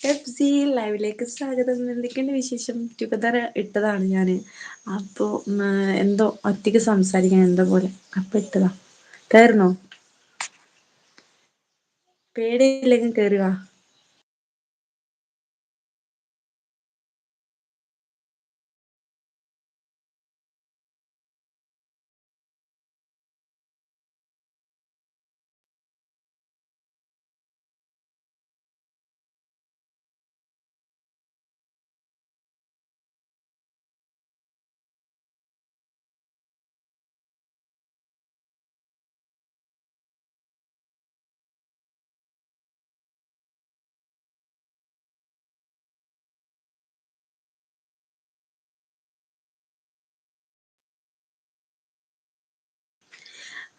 F C ലൈവിലേക്ക് സ്വാഗതം. എന്തൊക്കെയുണ്ട് വിശേഷം? ടുഗദർ ഇട്ടതാണ് ഞാൻ അപ്പൊ എന്തോ ഒറ്റയ്ക്ക് സംസാരിക്കാൻ എന്തോ പോലെ. അപ്പ ഇട്ടതാ. കേറുന്നോ? പേടിയില്ലെങ്കിൽ വാ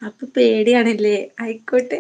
അപ്പൊ പേടിയാണല്ലേ? ആയിക്കോട്ടെ.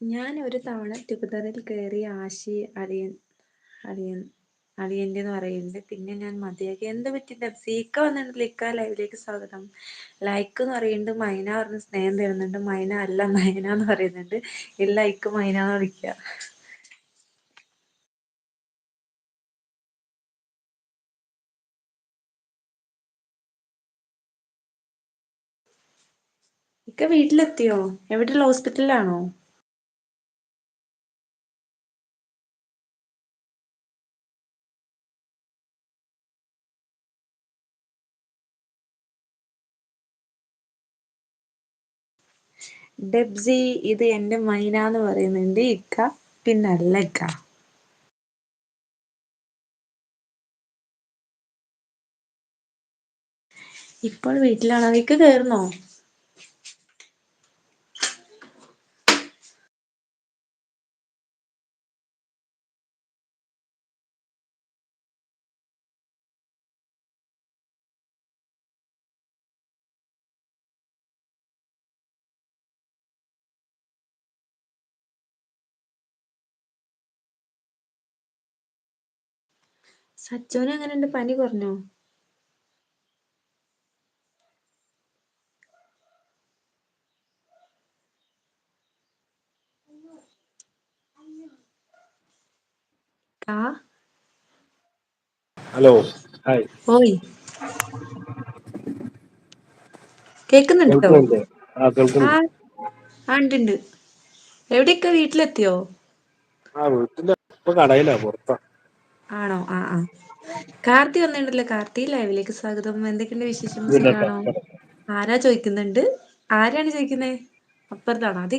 ഞാൻ ഒരു തവണ ടുഗദറിൽ കയറി ആശി അളിയൻ അളിയൻ അളിയന്റെ പറയുന്നുണ്ട്. പിന്നെ ഞാൻ മതിയാക്കി. എന്ത് പറ്റി? സീക്ക ലിക്ക ഇക്ക ലൈവിലേക്ക് സ്വാഗതം. ലൈക്ക് എന്ന് പറയുന്നുണ്ട്. മൈന പറഞ്ഞ് സ്നേഹം തരുന്നുണ്ട്. മൈന അല്ല മൈന എന്ന് പറയുന്നുണ്ട്. ഇല്ല ഇക്ക് മൈന എന്ന് വിളിക്കുക ഇക്ക വീട്ടിലെത്തിയോ? എവിടെയുള്ള ഹോസ്പിറ്റലിലാണോ? ഡെബ്സി ഇത് എന്റെ മൈന എന്ന് പറയുന്നുണ്ട് ഇക്ക പിന്നല്ല ഇക്ക. ഇപ്പോൾ വീട്ടിലാണോ? ഇക്ക കേറുന്നോ? സച്ചോന് എങ്ങനെയുണ്ട്? പനി കുറഞ്ഞോ? ഹലോ. ഹായ്. ഓയ്. കേക്കുന്നുണ്ടോ? ആ ആ കേൾക്കുന്നുണ്ട്. ആ ഉണ്ട് ഉണ്ട്. എവിടെയൊക്കെ വീട്ടിലെത്തിയോ? ആ വീട്ടിൽ ഇപ്പൊ കടയിലാ പുറത്താ. ആണോ? ആ ആ. കാർത്തി വന്നിട്ടുണ്ടല്ലോ. കാർത്തി ലൈവിലേക്ക് സ്വാഗതം. എന്തൊക്കെയുണ്ട് വിശേഷം? സുഖാണോ? ആരാ ചോദിക്കുന്നുണ്ട്? ആരാണ് ചോദിക്കുന്നത് അപ്പുറത്താണോ? അത്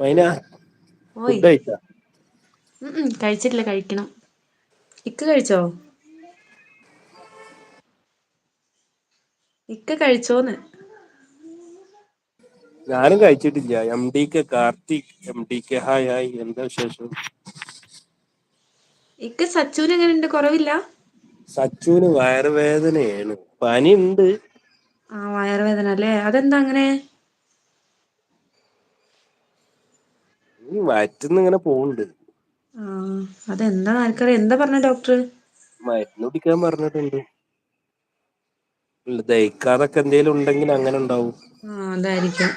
മൈന ഓയ്. ഫുഡ് കഴിച്ചാ? ഉം ഉം. കഴിച്ചിട്ടില്ല കഴിക്കണം. ഇക്ക കഴിച്ചോ? ഇക്ക കഴിച്ചോന്ന്. ഞാനും കഴിച്ചിട്ടില്ല. M D K Karthik M D K hi hi. എന്താ വിശേഷം? ഇക്ക് സച്ചുന് എങ്ങനെണ്ട് കുറവില്ല? സച്ചുന് വയറുവേദനയാണ്. പനിണ്ട് ആ വയറുവേദന അല്ലേ? അതെന്താ അങ്ങനെ? വയറ്റിന്ന് ഇങ്ങനെ പോവണ്ട്. ആഹ അതെന്താ? ആർക്കറിയാ. എന്താ പറഞ്ഞ ഡോക്ടർ മരുന്ന് കുടിക്കാൻ പറഞ്ഞിട്ടുണ്ട്. ദഹിക്കാതൊക്കെ എന്തേലും ഉണ്ടെങ്കിൽ അങ്ങനെ ഉണ്ടാവും. അതായിരിക്കും.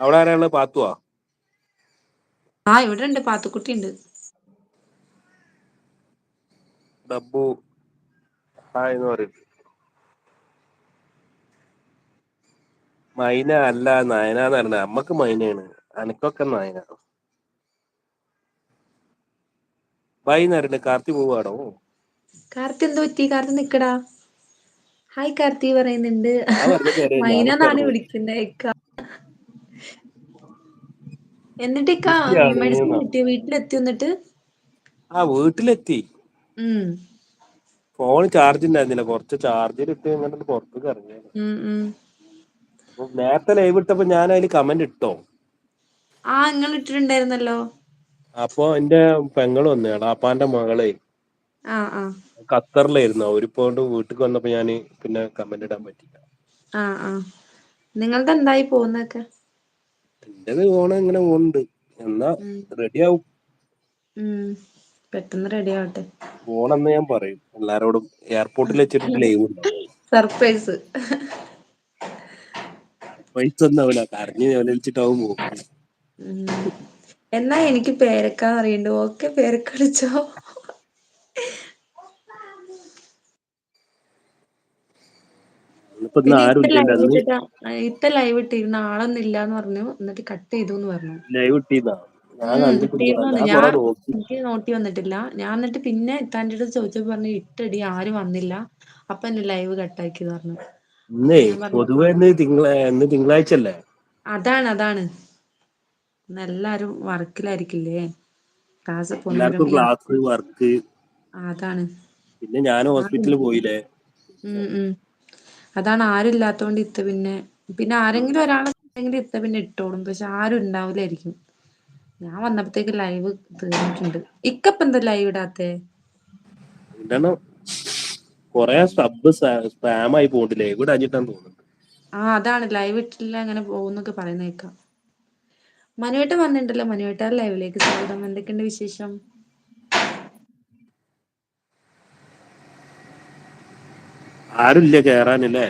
അവിടെ ആരാൾ പാത്തുവോ? ആഹ് ഇവിടെണ്ട് പാത്തുക്കുട്ടിണ്ട്. ഡബ്ബു ഹായ്ന്ന് പറയും. മൈന അല്ല നയന എന്ന് പറഞ്ഞ അമ്മയ്ക്ക് മൈനയാണ്. അനക്കൊക്കെ നയന. വൈകുന്നേരല്ലേ കാർത്തി പോവാടോ? കാർത്തി എന്തോ പറ്റി? കാർത്തി നിക്കടാ. ഹായ് കാർത്തി പറയുന്നുണ്ട്. മൈന എന്നാണ് കേറിയ ഞാനും മൈനന്നാണ് പറഞ്ഞു വിളിക്കുന്ന ഇക്ക എന്നിട്ട് മെഡിസിൻ വീട്ടിലെത്തിയോ എന്നിട്ട്? ആ വീട്ടിലെത്തി. ഫോൺ ചാർജ് ഉണ്ടായിരുന്നില്ല കുറച്ച് ചാർജർ ഇട്ട് ഇങ്ങോട്ട് പുറത്തേക്ക് ഇറങ്ങി. നേരത്തെ ലൈവ് ഇട്ടപ്പോ ഞാൻ അതിൽ കമന്റ് ഇട്ടോ? ആ നിങ്ങൾ ഇട്ടിട്ടുണ്ടായിരുന്നല്ലോ. അപ്പൊ എന്റെ പെങ്ങൾ വന്നു എളാപ്പാന്റെ മകളെ. ഖത്തറിലായിരുന്നു. അവരിപ്പോ വീട്ടിക്ക് വന്നപ്പോ ഞാൻ പിന്നെ കമന്റ് ഇടാൻ പറ്റില്ല. നിങ്ങള്ത് എന്തായി പോകുന്നതൊക്കെ എന്റേത് പോണ ഇങ്ങനെ ഉണ്ട് എന്നാ റെഡി ആവും പെട്ടെന്ന് റെഡി ആവട്ടെ. പോണെന്ന് ഞാൻ പറയും. എല്ലാരോടും എയർപോർട്ടിൽ വെച്ചിട്ട് ലൈവ് സർപ്രൈസ് പൈസ ഒന്നും ആവൂല. കരഞ്ഞ് നിലവിളിച്ചിട്ടാവും പോകും എന്നാ എനിക്ക് പേരക്കാന്ന് പറയണ്ട് ഓക്കെ പേരക്ക ഇന്നിപ്പോ ഇന്ന് ആരും ഇത്ത ലൈവ് ഇത്ത ഇട്ടിരുന്നു ആളൊന്നും ഇല്ലാന്ന് പറഞ്ഞു. എന്നിട്ട് കട്ട് ചെയ്തുന്ന് പറഞ്ഞു. ലൈവ് ഇട്ടീന്നാ ഞാൻ ഉം കണ്ടിട്ടില്ല. ഞാൻ നോക്കി. എനിക്ക് നോട്ടി വന്നിട്ടില്ല. ഞാൻ എന്നിട്ട് പിന്നെ ഇത്താന്റെ അടുത്ത് ചോദിച്ചപ്പോ പറഞ്ഞു ഇട്ടടി ആരും വന്നില്ല. അപ്പൊ എന്റെ ലൈവ് കട്ടാക്കി പറഞ്ഞു. ഇന്നേ ഞാൻ പറഞ്ഞു പൊതുവേ ഇന്ന് തിങ്കള ഇന്ന് തിങ്കളാഴ്ചല്ലേ അതാണ് അതാണ്. ഇന്ന് എല്ലാരും വർക്കിലായിരിക്കില്ലേ? ക്ലാസ് പോന്നവരും ക്ലാസ് വർക്ക് അതാണ്. പിന്നെ ഞാൻ ഹോസ്പിറ്റലിൽ പോയില്ലേ? ഉം ഉം. അതാണ് ആരും ഇല്ലാത്തോണ്ട് ഇത്ത പിന്നെ. പിന്നെ ആരെങ്കിലും ഒരാൾ ഉണ്ടെങ്കിൽ ഇത്ത പിന്നെ ഇട്ടോളും പക്ഷെ ആരും ഉണ്ടാവൂലായിരിക്കും ഞാൻ വന്നപ്പോഴത്തേക്ക് ലൈവ് തീർന്നിട്ടുണ്ട്. ഇക്കപ്പ എന്താ ലൈവ് ഇടാത്തെ? ഇടണം. കൊറേ സബ് സ്പാം ആയി പോയിട്ടില്ലേ ഇവിടെ അഞ്ഞിട്ടാന്ന് തോന്നുന്നു. ആ അതാണ്. ലൈവ് ഇട്ടില്ല അങ്ങനെ പോകുന്നൊക്കെ പറയുന്ന മനുവേട്ട വന്നിട്ടുണ്ടല്ലോ മനുവേട്ട ലൈവിലേക്ക് സ്വാഗതം. എന്തൊക്കെയുണ്ട് വിശേഷം? ആരുല്ല കേറാനല്ലേ?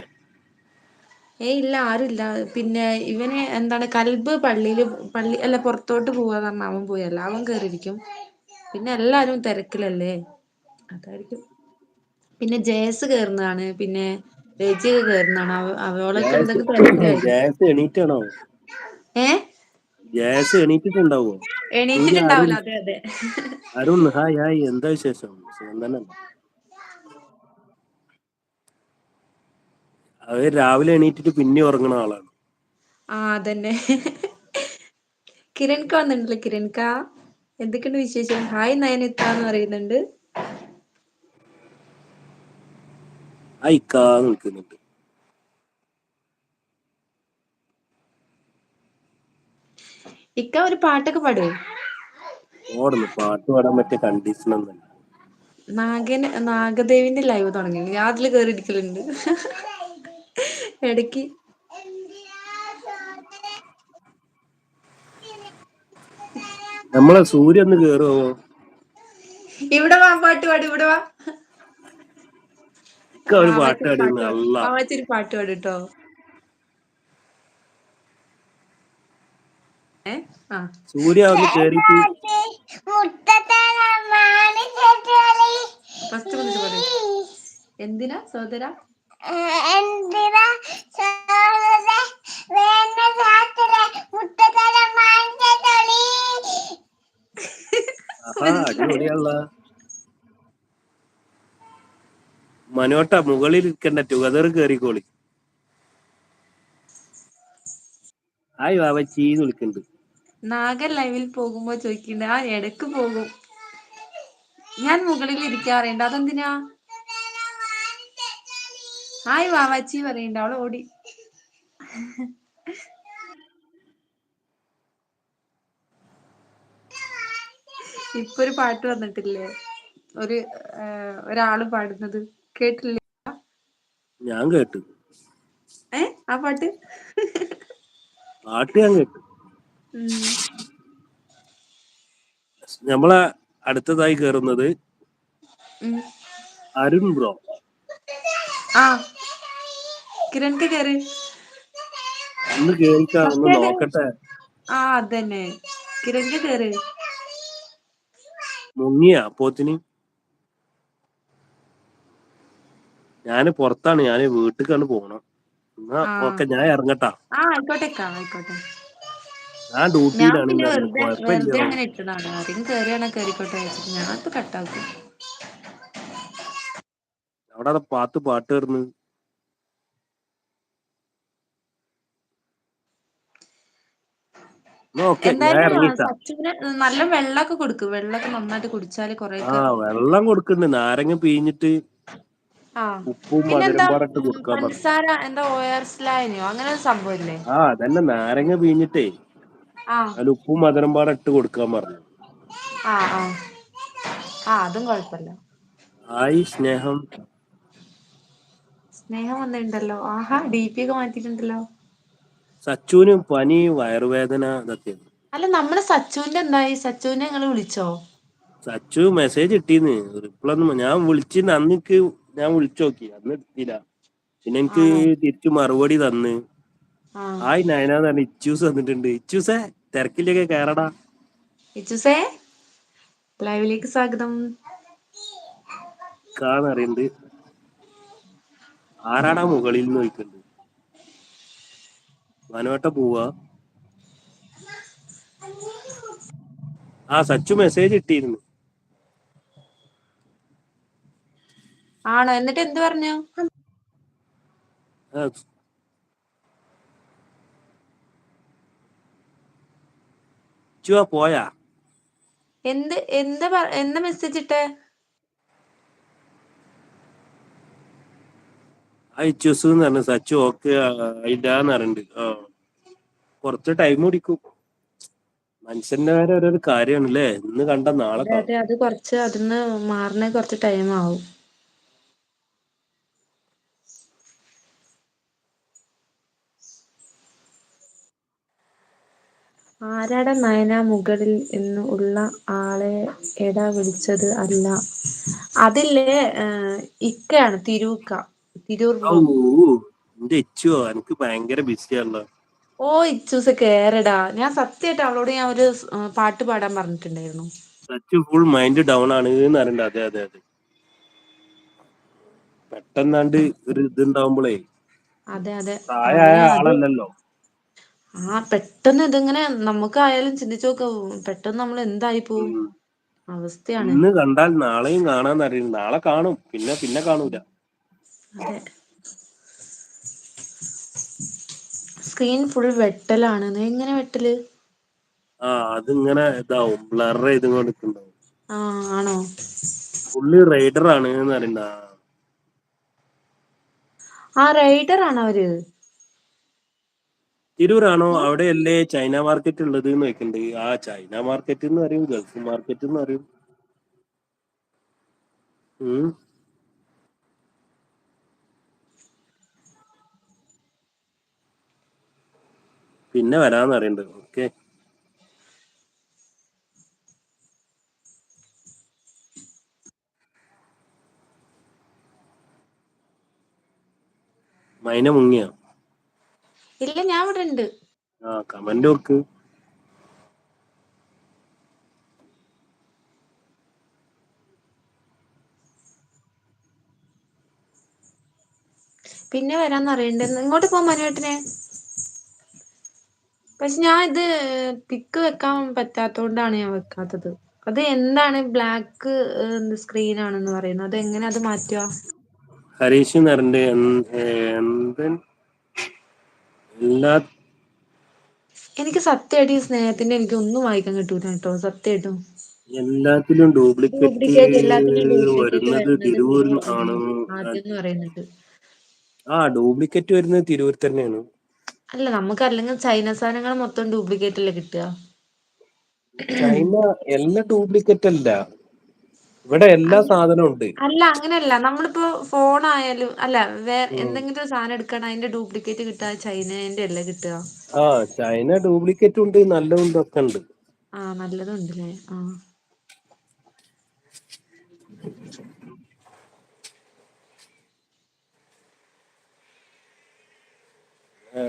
ഏയ് ഇല്ല ആരുല്ല. പിന്നെ ഇവനെ എന്താണ് കൽബ് പള്ളിയിൽ പള്ളി അല്ല പുറത്തോട്ട് പോവാ പറഞ്ഞ് അവൻ പോയി അവൻ കേറിയിരിക്കും. പിന്നെ എല്ലാരും തിരക്കിലല്ലേ? അതായിരിക്കും. പിന്നെ ജയസ് കേറുന്നതാണ്. പിന്നെ രജിയൊക്കെ കേറുന്നതാണ്. അവ അവളൊക്കെ എന്തൊക്കെ തിരക്കിലായിരിക്കും? ജാസ് എണീറ്റാണോ? ഏഹ് ജയസ് എണീറ്റിട്ടുണ്ടാവോ? എണീറ്റിട്ടുണ്ടാവില്ല. അതെ അതെ. Arun hi hi. എന്താ വിശേഷം? സുഖം തന്നെ അത് രാവിലെ എണീറ്റിട്ട് പിന്നെ ഉറങ്ങണ ആളാണ്. ആ അതന്നെ. കിരൺക വന്നിട്ടുണ്ടല്ലോ കിരൺക എന്തൊക്കെയുണ്ട് വിശേഷം? ഹായ് നയനിത്താന്ന് പറയുന്നുണ്ട്. ഹായ് ഇക്കാന്ന് വിളിക്കുന്നുണ്ട് ഇക്ക ഒരു പാട്ടൊക്കെ പാടുവോ? ഓടുന്നു. പാട്ട് പാടാൻ പറ്റിയ കണ്ടീഷൻ ഒന്നല്ല നാഗൻ നാഗദേവിന്റെ ലൈവ് തുടങ്ങി. അതിൽ കേറിയിരിക്കലുണ്ട്. എടക്ക് നമ്മളെ സൂര്യ ഒന്ന് കേറുവോ ഇവിടെ വാ പാട്ട് പാടി ഇവിടെ വാ. ഒരു പാട്ട് പാട്ട് സൂര്യ ഒന്ന് കേറിട്ട് എന്തിനാ സോദര മനോട്ട മുകളിൽ ഇരിക്കണ്ട ടുഗദർ കേറിക്കോളി ആയി വാവച്ചീന്ന് വിളിക്കുന്നുണ്ട്. നാഗൻ ലൈവിൽ പോകുമ്പോ ചോദിക്കണ്ട ആ ഇടയ്ക്ക് പോകും. ഞാൻ മുകളിൽ ഇരിക്കാറുണ്ട് അതെന്തിനാ? ഹായ് വാവാച്ചി പറയണ്ട അവൾ ഓടി. ഇപ്പൊ ഒരു പാട്ട് വന്നിട്ടില്ലേ? ഒരു ഒരാൾ പാടുന്നത് കേട്ടില്ലേ? ഞാൻ കേട്ടു. ഏ? ആ പാട്ട്? പാട്ട് ഞാൻ കേട്ടു. നമ്മളെ അടുത്തതായി കേറുന്നത് അരുൺ ബ്രോ. ആ. കിരൺക്ക് കയറി ഒന്ന് കേൾക്കാം ഒന്ന് നോക്കട്ടെ. ആ അതന്നെ. കിരൺക്ക് കയറി മുങ്ങിയ പോത്തിന്. ഞാൻ പുറത്താണ് ഞാൻ വീട്ടിക്കാണ് പോണം. എന്നാ ഓക്കെ ഞാൻ ഇറങ്ങട്ടാ. ആ ആയിക്കോട്ടെ ആയിക്കോട്ടെ. ഞാൻ ഡ്യൂട്ടിയിലാണ് ഞാൻ കേറിയാണെ കേറിക്കോട്ടെ ഞാൻ ഇപ്പൊ കട്ടാക്കും അവിടെ പാത്ത് പാട്ട് കയറുന്നു നല്ല വെള്ളമൊക്കെ കൊടുക്കും. വെള്ളമൊക്കെ നന്നായിട്ട് കുടിച്ചാൽ ആ വെള്ളം കൊടുക്കുന്നുണ്ട്. നാരങ്ങ പിഴിഞ്ഞിട്ട് ഉപ്പും പഞ്ചസാര എന്താ ഒ ആർ എസ് അങ്ങനെ ആ അതന്നെ. നാരങ്ങ പിഴിഞ്ഞിട്ടേ അതിൽ ഉപ്പും മധുരം പാടെ ഇട്ട് കൊടുക്കാൻ പറഞ്ഞു. ആ ആ. ആ അതും കുഴപ്പമില്ല. ആയി സ്നേഹം. സ്നേഹം വന്നിട്ടുണ്ടല്ലോ. ആഹാ ഡി പി ഒക്കെ മാറ്റിയിട്ടുണ്ടല്ലോ. സച്ചുവിന് പനി വയറുവേദന ഇതൊക്കെ. അല്ല നമ്മൾ സച്ചുവിന്റെ എന്തായി? സച്ചുവിനെ നിങ്ങൾ വിളിച്ചോ? സച്ചു മെസ്സേജ് ഇട്ടീന്ന്. റിപ്ലൈ ഒന്നും ഞാൻ വിളിച്ചിന്ന് അന്നിക്ക് ഞാൻ വിളിച്ചു നോക്കി. അന്ന് എടുത്തില്ല. പിന്നെ എനിക്ക് തിരിച്ചു മറുപടി തന്ന്. ആയി ഹായ് നയന എന്ന് പറഞ്ഞ ഇച്ചൂസ് വന്നിട്ടുണ്ട്. ഇച്ചൂസേ തിരക്കിലേക്ക് കയറടാ ഇച്ചൂസേ ലൈവിലേക്ക് സ്വാഗതം. കാന്നറിയണ്ട് ആരാടാ മുകളിൽ നിന്ന് ചോദിക്കുന്നത്? മനോട്ട പോവാ. ആ സച്ചു മെസ്സേജ് ഇട്ടിരുന്നു. ആണോ? എന്നിട്ട് എന്ത് പറഞ്ഞു? പോയാ. എന്ത് എന്താ എന്താ മെസ്സേജ് ഇട്ടേ? ആ ഇച്ചൂസ് എന്ന് പറഞ്ഞു. സച്ചു ഓക്കെ ഇടാന്ന് പറഞ്ഞിട്ട്. ആ കുറച്ച് ടൈം പിടിക്കും. മനുഷ്യന്റെ കാര്യം ഓരോരോ കാര്യമാണല്ലേ? ഇന്ന് കണ്ട നാളെ അതെ കുറച്ച് അതിന്ന് മാറണ കുറച്ച് ടൈം ആവും. ആരാട നയന മുകളിൽ എന്ന് ഉള്ള ആളെ എടാ വിളിച്ചത് അല്ല. അതില്ലേ ഇക്കയാണ് തിരൂക്ക. തിരൂർ എന്റെ ഇച്ചുവോ? എനിക്ക് ഭയങ്കര ബിസിയാണല്ലോ. ഓ ഇച്ചൂസ് കേറടാ. ഞാൻ സത്യമായിട്ട് അവളോട് ഞാൻ ഒരു പാട്ട് പാടാൻ പറഞ്ഞിട്ടുണ്ടായിരുന്നു. സച്ചു ഫുൾ മൈൻഡ് ഡൗൺ ആണ് എന്ന് അറിയണ്ട. അതെ അതെ അതെ. പെട്ടെന്നാണ്ട് ഒരു ഇതുണ്ടാവുമ്പോഴേ അതെ അതെ. ആളല്ലല്ലോ. ആ പെട്ടെന്ന് ഇതിങ്ങനെ നമുക്കായാലും ചിന്തിച്ചു നോക്ക. പെട്ടെന്ന് നമ്മൾ എന്തായി പോവും? അവസ്ഥയാണ്. ഇന്ന് കണ്ടാൽ നാളെയും കാണാന്നറിയും നാളെ കാണും. പിന്നെ പിന്നെ കാണൂല. അതെ. സ്ക്രീൻ ഫുൾ വെട്ടലാണ് നീ എങ്ങനെ വെട്ടൽ? ആ അതിങ്ങനെ ഇതാവും. ബ്ലർ ചെയ്ത് കൊടുക്കുന്നുണ്ടാവും ആ ആണോ? പുള്ളി റൈഡർ ആണ് എന്ന് അറിയണ്ട ആ റൈഡർ ആണോ അവർ? തിരൂരാണോ? അവിടെയല്ലേ ചൈന മാർക്കറ്റ് ഉള്ളത് എന്ന് വെക്കണ്ട് ആ ചൈന മാർക്കറ്റ് എന്ന് അറിയും ഗൾഫ് മാർക്കറ്റ് എന്ന് പറയും. പിന്നെ വരാന്ന് അറിയണ്ട് ഓക്കെ. മൈന മുങ്ങിയ? ഇല്ല ഞാൻ ഇവിടെ ഉണ്ട് ആ കമന്റ് നോക്ക് പിന്നെ വരാന്ന് അറിയണ്ടെന്ന് ഇങ്ങോട്ട് പോ മനുവേട്ടനെ. പക്ഷെ ഞാൻ ഇത് പിക്ക് വെക്കാൻ പറ്റാത്തോണ്ടാണ് ഞാൻ വെക്കാത്തത്. അത് എന്താണ് ബ്ലാക്ക് സ്ക്രീൻ ആണെന്ന് പറയുന്നത്? അത് എങ്ങനെ അത് മാറ്റുക? ഹരീഷ് എന്ത് എല്ലാ എനിക്ക് സത്യമായിട്ട് ഈ സ്നേഹത്തിന്റെ എനിക്ക് ഒന്നും വായിക്കാൻ കിട്ടൂല കേട്ടോ സത്യമായിട്ടും. എല്ലാത്തിലും ഡ്യൂപ്ലിക്കേറ്റ് വരുന്നത് തിരൂരിൽ തിരു- ആണ് ആ ഡ്യൂപ്ലിക്കേറ്റ് വരുന്നത് തിരൂർ തന്നെയാണ്. അല്ല നമുക്ക് അല്ലെങ്കിൽ ചൈന സാധനങ്ങൾ മൊത്തം ഡ്യൂപ്ലിക്കേറ്റ് അല്ലേ കിട്ടുക? ചൈന എല്ലാം ഡ്യൂപ്ലിക്കേറ്റ് അല്ല. ഇവിടെ എല്ലാ സാധനവും ഉണ്ട്. അല്ല അങ്ങനെയല്ല. നമ്മളിപ്പോ ഫോൺ ആയാലും അല്ല വേറെ എന്തെങ്കിലും സാധനം എടുക്കണം അതിന്റെ ഡ്യൂപ്ലിക്കേറ്റ് കിട്ടുക ചൈനേന്റെ അല്ലേ കിട്ടുക? ആ ചൈന ഡ്യൂപ്ലിക്കേറ്റ് ഉണ്ട് നല്ലതുണ്ട് ഒക്കെ ഉണ്ട്. ആ നല്ലതുണ്ടല്ലേ ആ.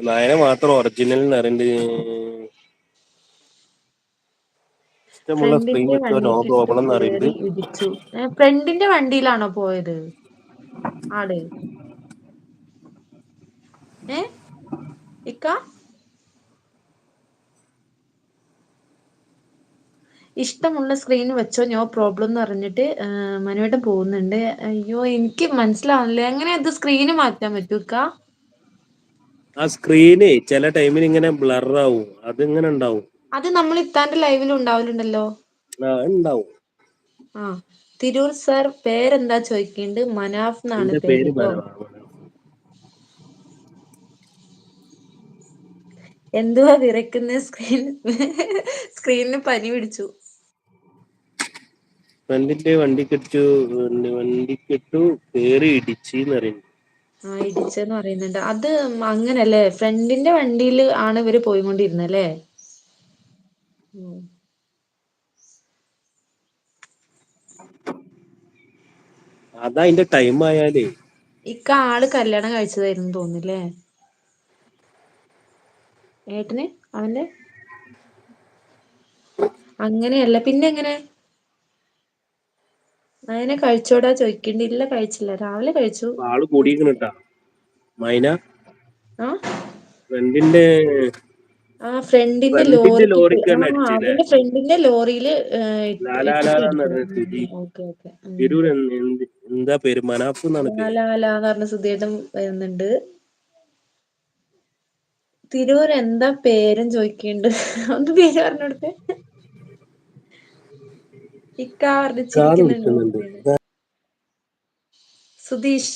നയന മാത്രം ഒറിജിനൽ എന്ന് ഇഷ്ടമുള്ള സ്ക്രീൻ ഫ്രണ്ടിന്റെ വെച്ചോ നോ പ്രോബ്ലം വണ്ടിയിലാണോ പോയത്? ആട്. ഏ ഇക്ക? ഇഷ്ടമുള്ള സ്ക്രീൻ വെച്ചോ നോ പ്രോബ്ലം എന്ന് പറഞ്ഞിട്ട് മനുവേട്ടൻ പോകുന്നുണ്ട്. അയ്യോ എനിക്ക് മനസ്സിലാവുന്നില്ല. എങ്ങനെ ഇത് സ്ക്രീന് മാറ്റാൻ പറ്റൂ ഇക്ക? ആ സ്ക്രീന് ചില ടൈമിൽ ഇങ്ങനെ ബ്ലർ ആവും. അതിങ്ങനെ ഉണ്ടാവും. അത് നമ്മൾ ഇത്താന്റെ ലൈവിൽ ഉണ്ടാവലുണ്ടല്ലോ? ആ ഉണ്ടാവും. ആ തിരൂർ സാർ പേരെന്താ ചോദിക്കേണ്ടത് മനാഫ് എന്നാണ് എന്റെ പേര് പേര് മനോഹരമാണ്. എന്തുവാ വിറയ്ക്കുന്ന സ്ക്രീൻ സ്ക്രീനിന് പനി പിടിച്ചു. ഫ്രണ്ടിന്റെ വണ്ടി കെട്ടു വണ്ടി കെട്ടു കേറി ഇടിച്ചു എന്ന് പറയുന്നു. ആ ഇടിച്ചെന്ന് പറയുന്നുണ്ട്. അത് അങ്ങനല്ലേ? ഫ്രണ്ടിന്റെ വണ്ടിയിൽ ആണ് ഇവർ പോയിക്കൊണ്ടിരുന്നല്ലേ? അല്ലേ അതാ അതിന്റെ ടൈം ആയാലേ. ഇക്ക ആൾ കല്യാണം കഴിച്ചതായിരുന്നു തോന്നില്ലേ ഏട്ടന്? അവന്റെ? അങ്ങനെയല്ല. പിന്നെ എങ്ങനെ? അതിനെ കഴിച്ചോടാ ചോദിക്കണ്ട. ഇല്ല കഴിച്ചില്ല. രാവിലെ കഴിച്ചു. ആൾ കൂടിയിരിക്കണട്ടാ മൈന? ആ? ഫ്രണ്ടിന്റെ ആ ഫ്രണ്ടിന്റെ ഫ്രണ്ടിന്റെ ലോറിക്ക് ആ അടിച്ചല്ലേ അവന്റെ ഫ്രണ്ടിന്റെ ലോറിയിൽ ലാലാലാന്ന് പറഞ്ഞ സ്ഥിതി ഓക്കെ ഓക്കെ. തിരൂർ എന്ത് എന്ത് എന്താ പേര്? മനാഫ് എന്നാണ് പേര്. ലാലാന്ന് പറഞ്ഞ സുധീട്ടൻ വരുന്നുണ്ട്. തിരൂർ എന്താ പേരും ചോദിക്കുന്നുണ്ട് ഒന്ന് പേര് പറഞ്ഞെടുത്ത് ഇക്ക കാറ് വർദ്ധിച്ചിരിക്കുന്നുണ്ടോ വിളിക്കുന്നുണ്ട് സുധീഷ്.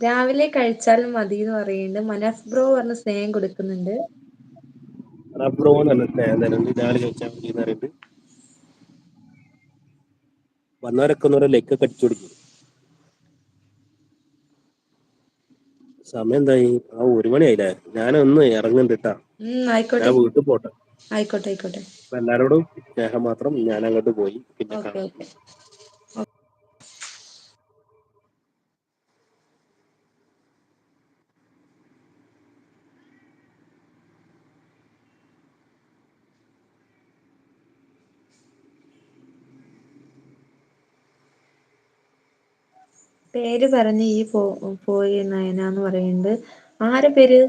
രാവിലെ കഴിച്ചാൽ മതി എന്ന് പറയുന്നുണ്ട്. മനഫ് ബ്രോ പറഞ്ഞ സ്നേഹം കൊടുക്കുന്നുണ്ട്. റബ്രോ എന്ന് പറഞ്ഞ സ്നേഹം തരുന്നുണ്ട്. രാവിലെ ചോദിച്ചാൽ മതി എന്ന് പറയുന്നത് വന്നവരൊക്കെ ഒന്നൂടെ ലെക്കൊക്കെ അടിച്ചു കൊടുക്കും. സമയം എന്തായി? ആ ഒരു മണിയായില്ലേ? ഞാനൊന്ന് ഇറങ്ങുന്നുണ്ട് കേട്ടാ ഞാൻ വീട്ടിൽ പോട്ടെ. ആയിക്കോട്ടെ ആയിക്കോട്ടെ. എല്ലാരോടും സ്നേഹം മാത്രം ഞാൻ അങ്ങോട്ട് പോയി പിന്നെ ഓക്കെ ഓക്കെ. പേര് പറഞ്ഞ് ഈ പോയി നയന എന്ന് പറയുന്നുണ്ട്. ആരെ പേര്?